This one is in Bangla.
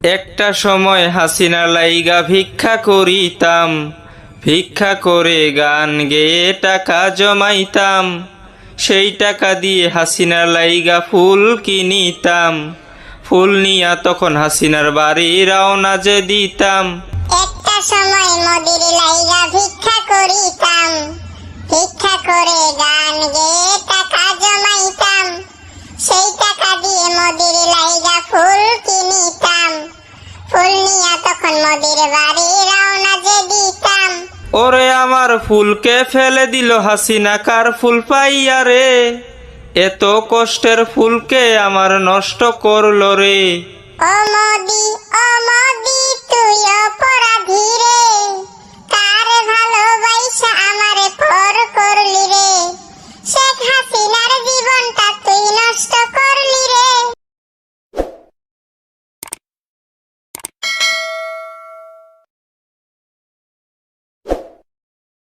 একটা সময় হাসিনা লাইগা ভিক্ষা করিতাম, ভিক্ষা করে গান গেয়ে টাকা জমাইতাম। সেই টাকা দিয়ে হাসিনা লাইগা ফুল কিনিতাম। ফুল নিয়া তখন হাসিনার বাড়ি রওনা যে দিতাম। একটা সময় মোদির লাইগা ভিক্ষা করিতাম, ভিক্ষা করে গান গেয়ে টাকা জমাইতাম। সেই টাকা দিয়ে তখন মোদির বাড়ি রওনা যে দিতাম। ওরে আমার ফুলকে ফেলে দিল হাসিনা কার ফুল পাইয়া রে? এত কষ্টের ফুলকে আমার নষ্ট করল রে। ও মোদি